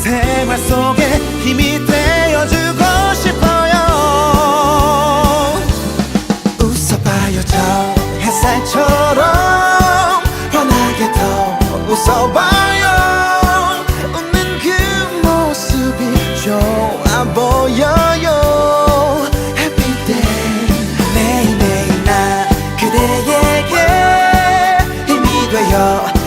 생활 속에 힘이 되어주고 싶어요. 웃어봐요 저 햇살처럼 환하게 더 웃어봐요. 웃는 그 모습이 좋아 보여요. Yeah.